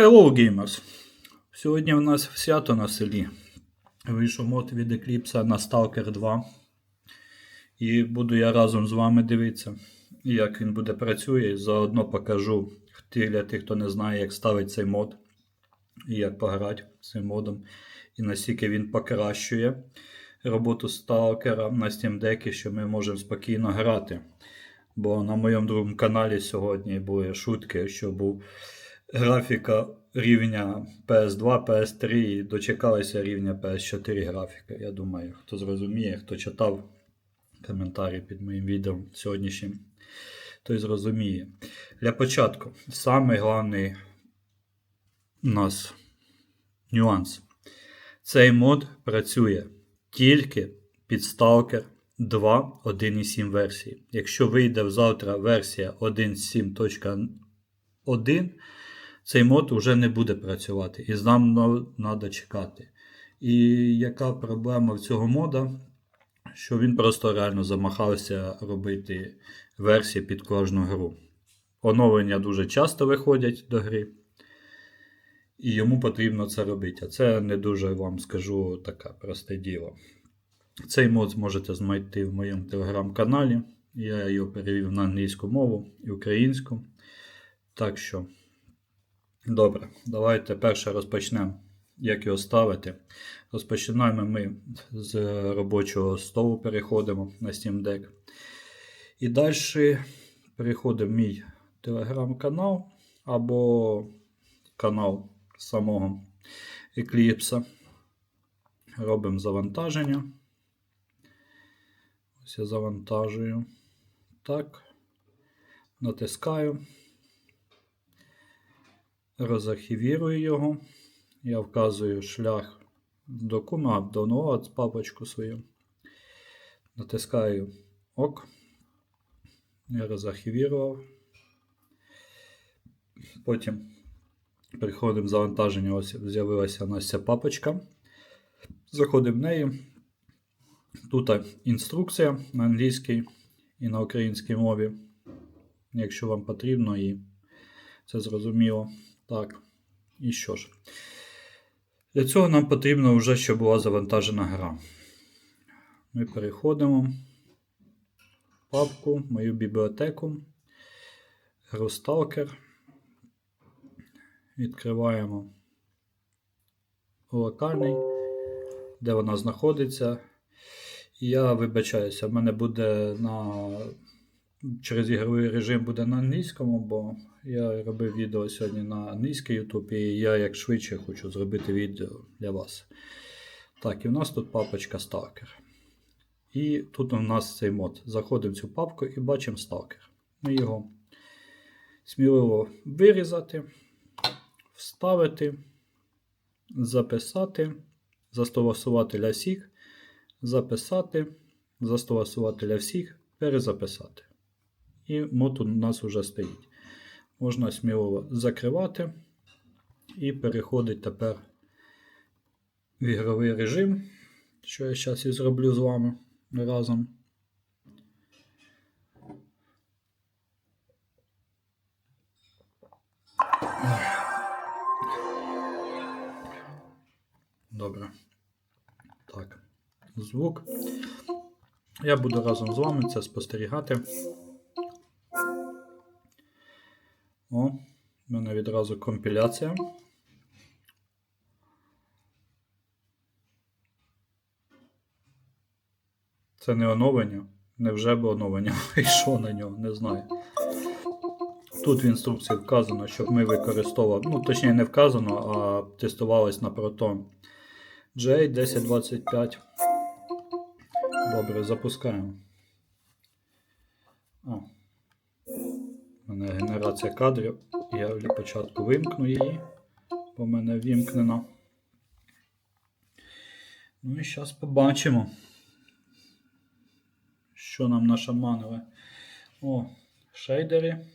Hello Gamers! Сьогодні в нас свято на селі. Вийшов мод від Eclipse на Stalker 2. І буду я разом з вами дивитися, як він буде працює. Заодно покажу для тих, хто не знає, як ставить цей мод і як пограти цим модом. І наскільки він покращує роботу сталкера на Steam Deck, що ми можемо спокійно грати. Бо на моєму другому каналі сьогодні були шутки, що був графіка рівня PS2, PS3 і дочекалися рівня PS4 графіка. Я думаю, хто зрозуміє, хто читав коментарі під моїм відео сьогоднішнім, той зрозуміє. Для початку, самий головний у нас нюанс. Цей мод працює тільки під Stalker 2 1.7 версії. Якщо вийде завтра версія 1.7.1, цей мод вже не буде працювати. І нам треба чекати. І яка проблема в цього мода? Що він просто реально замахався робити версії під кожну гру. Оновлення дуже часто виходять до гри. І йому потрібно це робити. А це не дуже вам скажу таке просте діло. Цей мод зможете знайти в моєму телеграм-каналі. Я його перевів на англійську мову і українську. Так що, добре, давайте перше розпочнемо, як його ставити. Розпочинаємо ми з робочого столу, переходимо на Steam Deck. І далі переходимо в мій телеграм-канал або канал самого Eclipse. Робимо завантаження. Ось я завантажую. Так. Натискаю. Розархівірую його. Я вказую шлях документ, до download папочку свою. Натискаю ОК. Я розархівірував. Потім переходимо в завантаження. Ось з'явилася у нас ця папочка. Заходимо в неї. Тут інструкція на англійській і на українській мові. Якщо вам потрібно, і це зрозуміло. Так, і що ж. Для цього нам потрібно вже, щоб була завантажена гра. Ми переходимо в папку, мою бібліотеку, гру. Відкриваємо локальний, де вона знаходиться. І Я вибачаюся, в мене буде на через ігровий режим буде на англійському, бо я робив відео сьогодні на англійський YouTube, і я як швидше хочу зробити відео для вас. Так, і в нас тут папочка Stalker. І тут у нас цей мод. Заходимо в цю папку і бачимо Stalker. Ми його сміливо вирізати, вставити, записати, застосувати для всіх, записати, застосувати для всіх, перезаписати. І мод у нас вже стоїть. Можна сміливо закривати і переходить тепер в ігровий режим, що я зараз і зроблю з вами разом. Добре. Так, звук. Я буду разом з вами це спостерігати. Відразу компіляція. Це не оновлення. Невже б оновлення вийшло на нього, не знаю. Тут в інструкції вказано, щоб ми використовували, ну, точніше, не вказано, а тестувалось на Proton J1025. Добре, запускаємо. О. У мене генерація кадрів. Я для початку вимкну її, бо в мене вімкнено. Ну і зараз побачимо, що нам нашаманили. О, шейдери.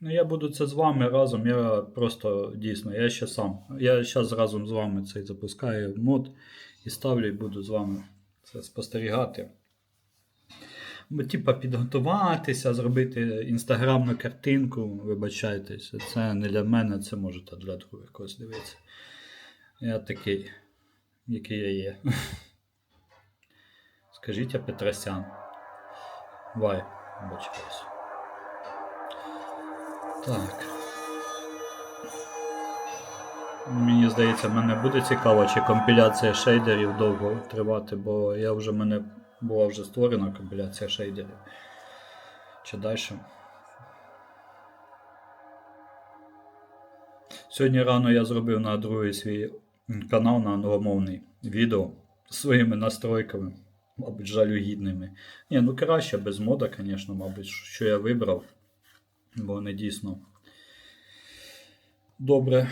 Ну, я буду це з вами разом. Я просто дійсно, я ще сам. Я зараз разом з вами цей запускаю мод і ставлю і буду з вами це спостерігати. Бо, типа, підготуватися, зробити інстаграмну картинку, вибачайтеся, це не для мене, це може та для других когось дивитися. Я такий, який я є. Скажіть, я Петросян. Вай, вибачаюсь. Так. Мені здається, мене буде цікаво, чи компіляція шейдерів довго тривати, бо я вже мене була вже створена компіляція шейдерів. Чи далі. Сьогодні рано я зробив на другий свій канал на англомовний відео своїми настройками, мабуть, жалюгідними. Ні, ну краще без мода, звісно, мабуть, що я вибрав, бо вони дійсно добре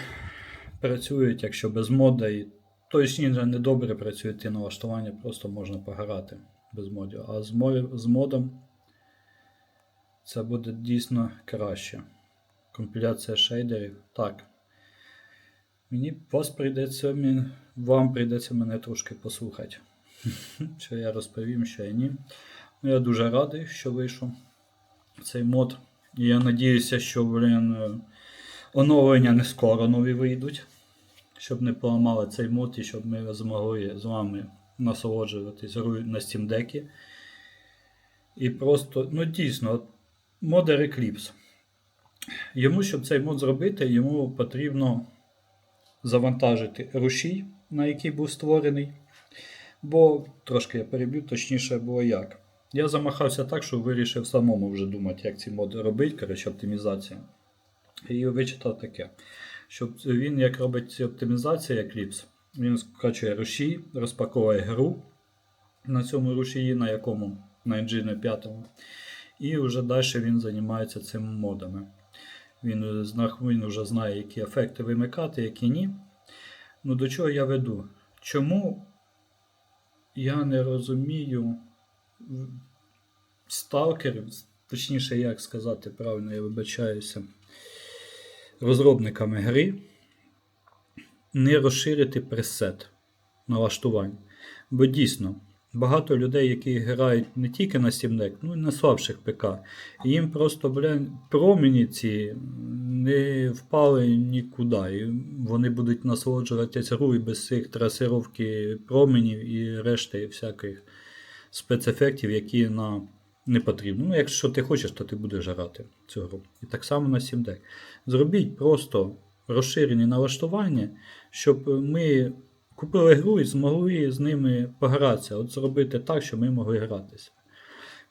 працюють, якщо без мода. І точніше не добре працюють ті налаштування, просто можна пограти без модів. А з, мо- з модом це буде дійсно краще. Компіляція шейдерів. Так. Мені вас прийдеться, вам прийдеться мене трошки послухати. Що я розповім, що я ні. Ну, я дуже радий, що вийшов цей мод. І я надіюся, що блін, е, оновлення не скоро нові вийдуть. Щоб не поламали цей мод і щоб ми змогли з вами насолоджуватись грою на Steam Deck. І просто, ну дійсно, модер Eclipse. Йому, щоб цей мод зробити, йому потрібно завантажити рушій, на який був створений. Бо трошки я переб'ю, точніше було як. Я замахався так, що вирішив самому вже думати, як ці моди робити, коротше, оптимізація. І вичитав таке. Щоб він, як робить ці оптимізації Eclipse, він скачує рушій, розпаковує гру на цьому рушії, на якому на Engine 5. І вже далі він займається цими модами. Він, він вже знає, які ефекти вимикати, які ні. Ну до чого я веду? Чому я не розумію сталкерів, точніше, як сказати правильно, я вибачаюся, розробниками гри не розширити пресет налаштувань. Бо дійсно, багато людей, які грають не тільки на Deck, ну і на слабших ПК, і їм просто блін, промені ці не впали нікуди. І вони будуть насолоджуватися грою без цих трасировки променів і решти всяких спецефектів, які на не потрібно. Ну, якщо ти хочеш, то ти будеш грати цю гру. І так само на Steam Deck. Зробіть просто розширені налаштування, щоб ми купили гру і змогли з ними погратися. От зробити так, щоб ми могли гратися.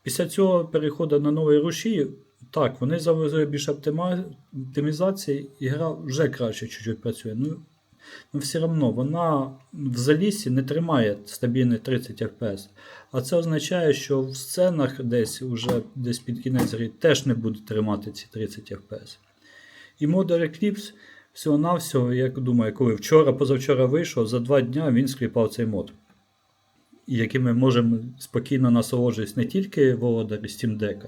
Після цього переходу на новий рушій, так, вони завезли більше оптимізації, і гра вже краще чуть-чуть працює. Ну, ну все одно вона в залісі не тримає стабільний 30 FPS. А це означає, що в сценах десь уже десь під кінець гри теж не буде тримати ці 30 FPS. І Modern Eclipse всього-навсього, як думаю, коли вчора, позавчора вийшов, за два дня він скліпав цей мод. І яким ми можемо спокійно насолоджуватись не тільки володарі Steam Deck,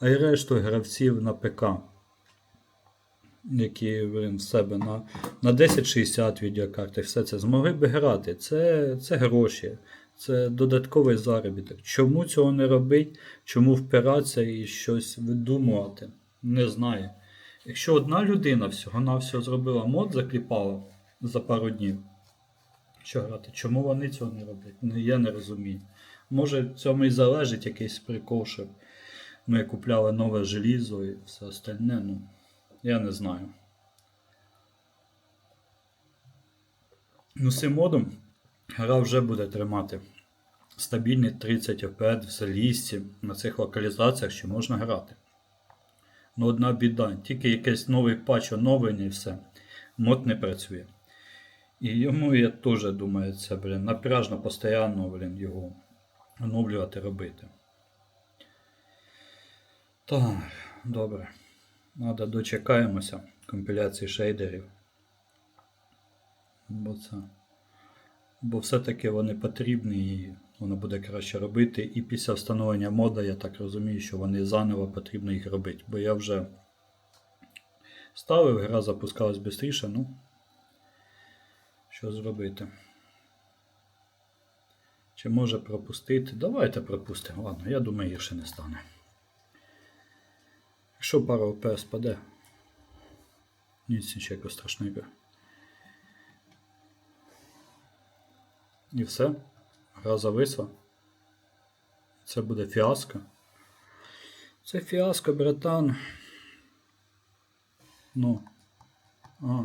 а й решту гравців на ПК, які блин, в себе на, на 1060 відеокарти, все це змогли би грати. Це, це гроші, це додатковий заробіток. Чому цього не робити? Чому впиратися і щось видумувати? Не знаю. Якщо одна людина всього-навсього зробила мод, закліпала за пару днів, що грати, чому вони цього не роблять? Ну, Я не розумію. Може, в цьому і залежить якийсь прикол, що ми купляли нове желізо і все остальне. Ну, я не знаю. Ну, цим модом гра вже буде тримати стабільні 30 FPS в залізці на цих локалізаціях, що можна грати. Ну, одна біда, тільки якийсь новий патч оновлення і все. Мод не працює. І йому, я теж думаю, це, блін, напряжно постійно, блін, його оновлювати робити. Так, добре. Надо дочекаємося компіляції шейдерів. Бо це. Бо все-таки вони потрібні і воно буде краще робити. І після встановлення мода, я так розумію, що вони заново потрібно їх робити. Бо я вже ставив, гра запускалась швидше, ну. Що зробити? Чи може пропустити? Давайте пропустимо. Ладно, я думаю, гірше не стане. Якщо пара ОП спаде, ніц нічого страшного. І все. Гра зависла. Це буде фіаско. Це фіаско, братан. Ну. А.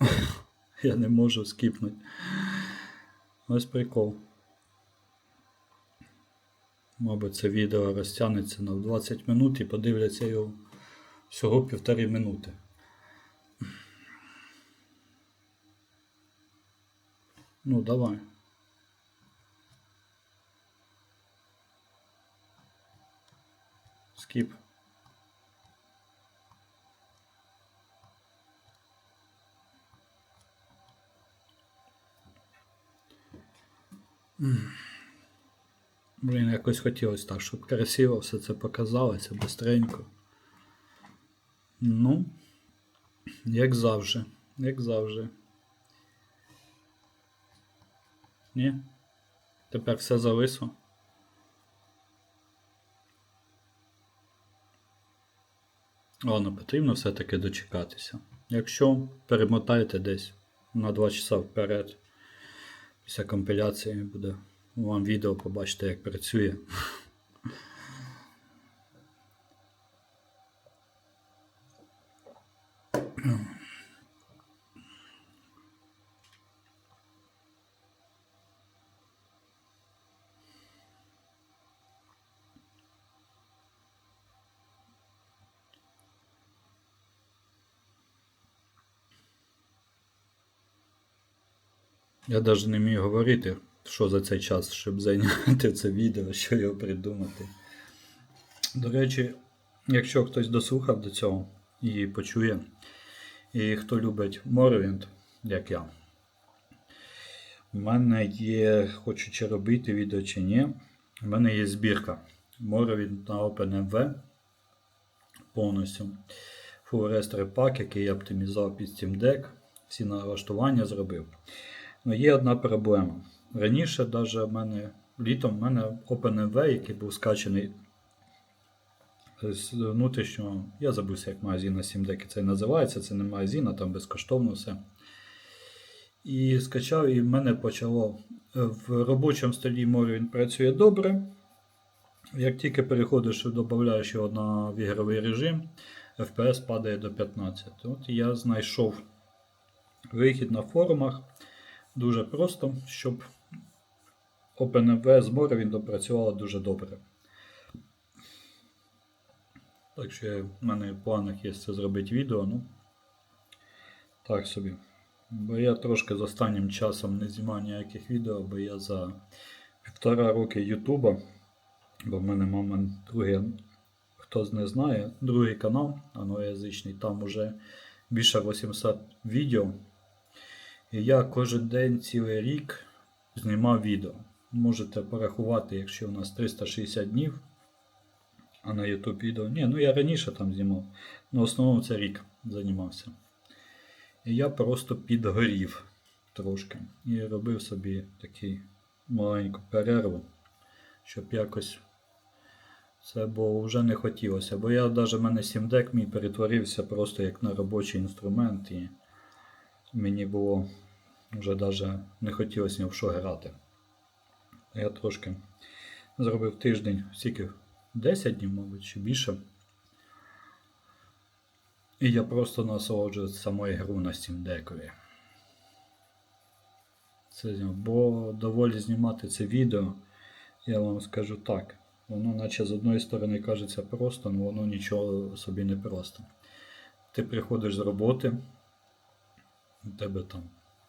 Я не можу скіпнути. Ось прикол. Мабуть, це відео розтягнеться на 20 минут і подивляться його всього півтори минути. Ну, давай. Скіп. Блін, якось хотілося так, щоб красиво все це показалося, бистренько. Ну, як завжди, як завжди. Ні? Тепер все зависло. Ладно, потрібно все-таки дочекатися. Якщо перемотаєте десь на 2 часа вперед, після компіляції буде вам відео побачите, як працює. Я навіть не міг говорити, що за цей час, щоб зайняти це відео, що його придумати. До речі, якщо хтось дослухав до цього і почує, і хто любить Morrowind, як я, в мене є, хочу чи робити відео чи ні, в мене є збірка Morrowind на OpenMV повністю. Full Restore Pack, який я оптимізував під Steam Deck, всі налаштування зробив. Ну, є одна проблема. Раніше, навіть в мене літом в мене OpenMV, який був скачаний з внутрішнього, я забувся, як магазин на 7 деки це називається, це не магазин, а там безкоштовно все. І скачав, і в мене почало в робочому столі мові він працює добре. Як тільки переходиш, і додаєш його на в ігровий режим, FPS падає до 15. От я знайшов вихід на форумах. Дуже просто, щоб OpenMV збори він допрацювало дуже добре. Так що в мене в планах є це зробити відео. ну Так собі. Бо я трошки з останнім часом не знімав ніяких відео, бо я за півтора роки Ютуба, бо в мене мама другий, хто не знає, другий канал аноязичний, там уже більше 800 відео. Я кожен день цілий рік знімав відео. Можете порахувати, якщо у нас 360 днів. А на YouTube відео. Ні, ну я раніше там знімав. Ну, в основному це рік займався. І я просто підгорів трошки. І робив собі таку маленьку перерву, щоб якось це бо вже не хотілося. Бо я навіть в мене 7 дек мій перетворився просто як на робочий інструмент. І мені було вже навіть не хотілося ні в що грати. Я трошки зробив тиждень, стільки 10 днів, мабуть, чи більше. І я просто насолоджуюсь самою гру на Steam Deck. Це, бо доволі знімати це відео, я вам скажу так. Воно наче з одної сторони кажеться просто, але воно нічого собі не просто. Ти приходиш з роботи, у тебе там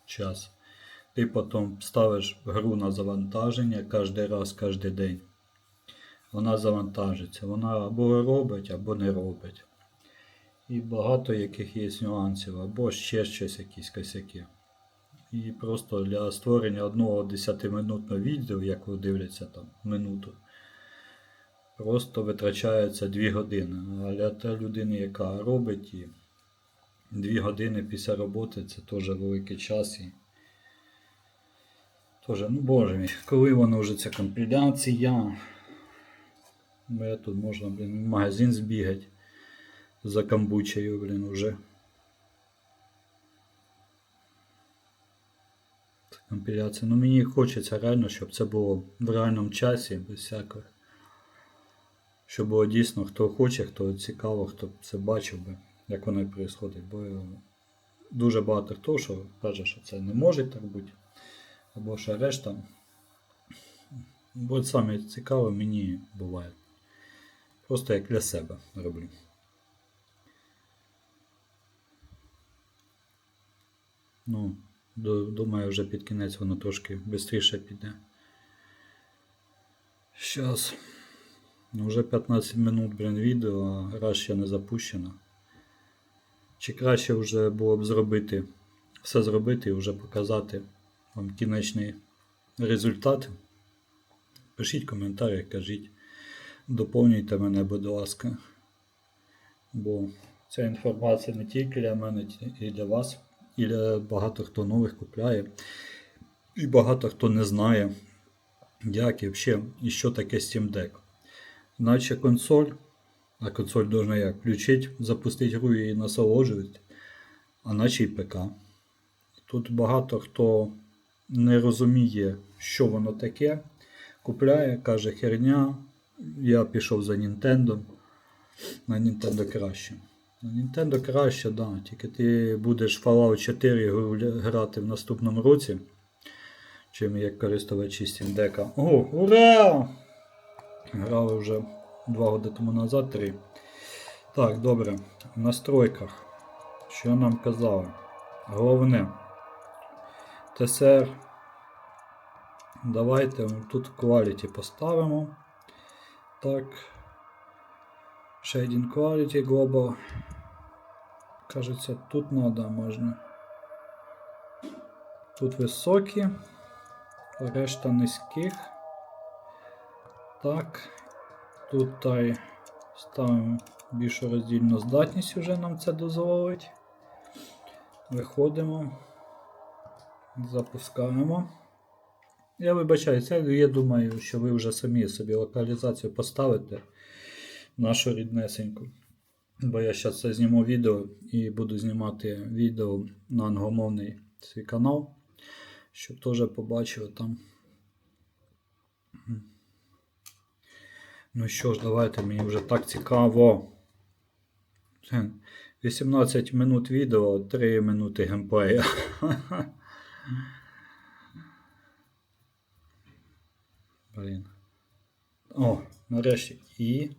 час. Ти потім ставиш гру на завантаження кожен раз, кожен день. Вона завантажиться. Вона або робить, або не робить. І багато яких є нюансів, або ще щось якісь косяки. І просто для створення одного 10-минутного відео, як ви дивляться там минуту, просто витрачається 2 години. А для та людини, яка робить і 2 години після роботи це теж великий час. І Тоже, ну боже мій, коли воно вже ця компіляція. Я тут можна, блін, в магазин збігати за камбучею, блін, уже. Компіляція. Ну мені хочеться реально, щоб це було в реальному часі, без всякого. Щоб було дійсно, хто хоче, хто цікаво, хто це бачив би, як воно і відбувається. Бо дуже багато хто що каже, що це не може так бути. Або ще решта. Бо саме цікаве мені буває. Просто як для себе роблю. Ну, думаю, вже під кінець воно трошки швидше піде. Щас. Ну, вже 15 минут, блін, відео, а раз ще не запущено. Чи краще вже було б зробити, все зробити і вже показати вам кінечний результат? Пишіть коментарі, кажіть, доповнюйте мене, будь ласка. Бо ця інформація не тільки для мене, і для вас, і для багато хто нових купляє, і багато хто не знає, як і взагалі, і що таке Steam Deck. Наче консоль, а консоль должна як включити, запустити гру і насолоджувати, а наче і ПК. Тут багато хто не розуміє, що воно таке. Купляє, каже херня. Я пішов за Nintendo. На Nintendo краще. На Nintendo краще, да. Тільки ти будеш Fallout 4 грати в наступному році. Чим як користувачі Steam Deck. О, ура! Грали вже 2 роки тому назад, 3. Так, добре. В настройках. Що нам казали? Головне. TSR. Давайте тут Quality поставимо. Так. Shading Quality Global. Кажеться, тут надо можна. Тут високі. Решта низьких. Так. Тут та ставимо більшу роздільну здатність, вже нам це дозволить. Виходимо. Запускаємо. Я вибачаюся, я думаю, що ви вже самі собі локалізацію поставите нашу ріднесеньку. Бо я зараз це зніму відео і буду знімати відео на англомовний свій канал, щоб теж побачили там. Ну що ж, давайте, мені вже так цікаво. 18 минут відео, 3 минути геймплея. Блін. О, нарешті. І.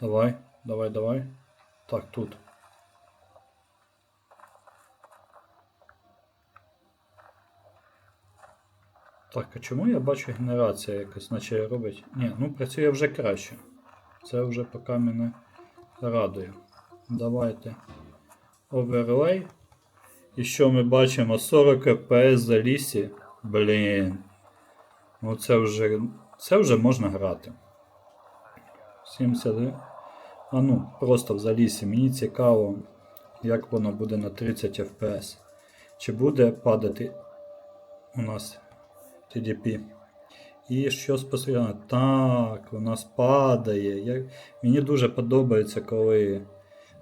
Давай, давай, давай. Так, тут. Так, а чому я бачу генерація якось, наче робить. Ні, ну працює вже краще. Це вже поки мене радує. Давайте. Оверлей. І що ми бачимо? 40 FPS за лісі. Блін. Ну це вже. Це вже можна грати. 70. А ну, просто в залісі. Мені цікаво, як воно буде на 30 FPS. Чи буде падати у нас TDP. І що спостерігати? Так, у нас падає. Я... Мені дуже подобається, коли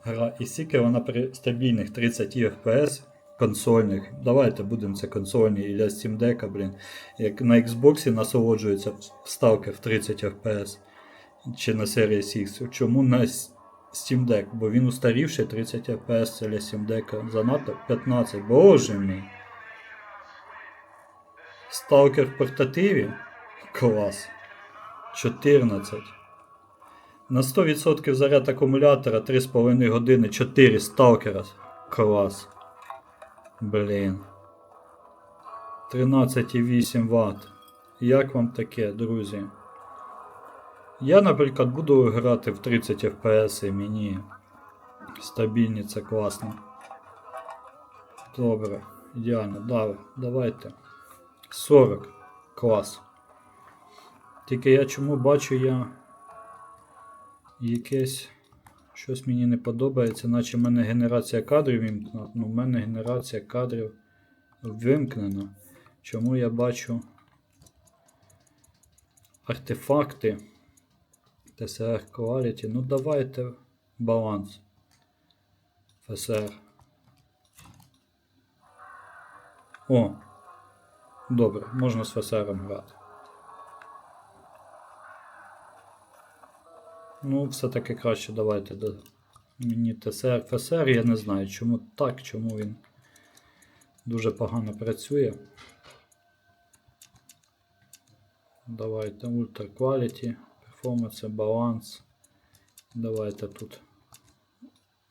гра. І вона при стабільних 30 FPS консольних. Давайте будемо це консольні і для Steam Deck, блін. Як на Xbox насолоджується вставки в 30 FPS чи на Series X. Чому на Steam Deck? Бо він устарівший 30 FPS для Steam Deck. Занадто 15. Боже мій. Stalker в портативі. Клас. 14. На 100% заряд акумулятора 3,5 години 4 сталкера. Клас. Блін. 13,8 Вт. Як вам таке, друзі? Я, наприклад, буду грати в 30 FPS і мені стабільні, це класно. Добре, ідеально, да, давайте. 40. Клас. Тільки я чому бачу я якесь щось мені не подобається, наче в мене генерація кадрів вимкнена. Ну, в мене генерація кадрів вимкнена. Чому я бачу артефакти. TSR Quality. Ну давайте баланс. FSR. О! Добре, можна з ФСРом грати. Ну, все-таки краще давайте до мені ТСР ФСР. Я не знаю, чому так, чому він дуже погано працює. Давайте Ultra Quality, Performance, баланс. Давайте тут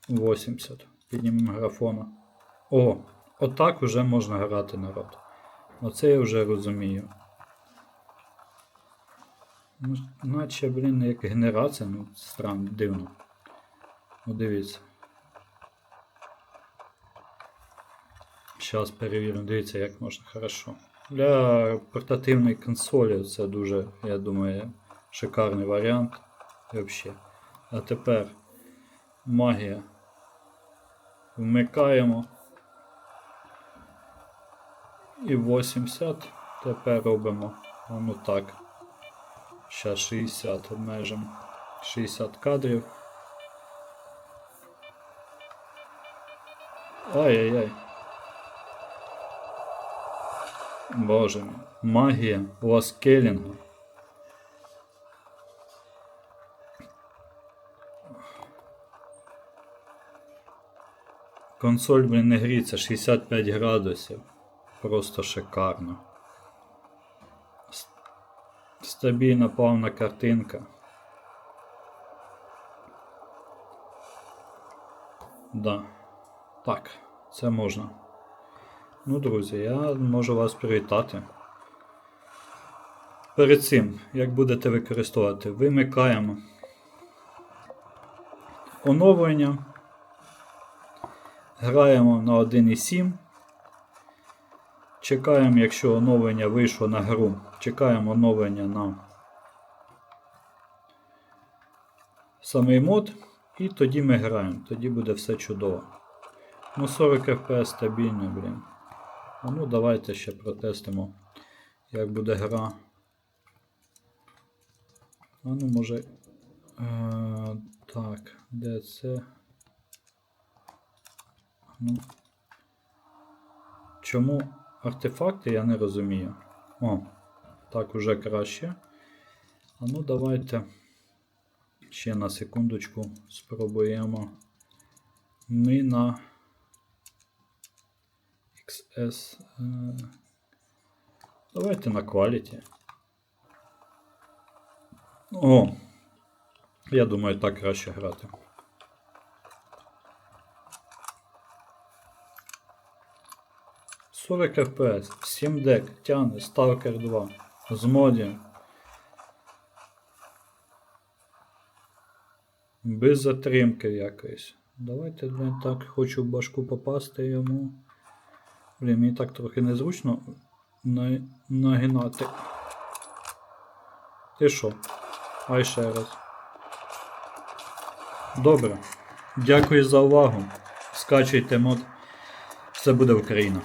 80. Піднімемо графона. О, отак вже можна грати народ. Оце я вже розумію. Ну, наче, блін, як генерація, ну, странно, дивно. Ну, дивіться. Зараз перевіримо, дивіться, як можна хорошо. Для портативної консолі це дуже, я думаю, шикарний варіант. Взагалі. А тепер магія. Вмикаємо. І 80. Тепер робимо. Ну так. Ще 60 обмежимо. 60 кадрів. Ай-яй-яй. Боже мій. Магія ласкелінгу. Консоль, блін, не гріється 65 градусів. Просто шикарно. Стабільна плавна картинка. Да. Так, це можна. Ну, друзі, я можу вас привітати. Перед цим, як будете використовувати, вимикаємо оновлення. Граємо на 1.7. Чекаємо, якщо оновлення вийшло на гру. Чекаємо оновлення на самий мод. І тоді ми граємо. Тоді буде все чудово. Ну 40 FPS стабільно, блін. А ну давайте ще протестимо, як буде гра. А ну може. Е, так, де це? Ну. Чому артефакти я не розумію. О, так уже краще. А ну давайте ще на секундочку спробуємо. Ми на XS. е, Давайте на Quality. О! Я думаю, так краще грати. Сорок FPS, 7 дек, тяне, Stalker 2. З моді. Без затримки якоїсь. Давайте блін, так хочу в башку попасти йому. Блін, мені так трохи незручно на... нагинати. Ти що? Ай ще раз. Добре. Дякую за увагу. Скачуйте мод. Все буде Україна.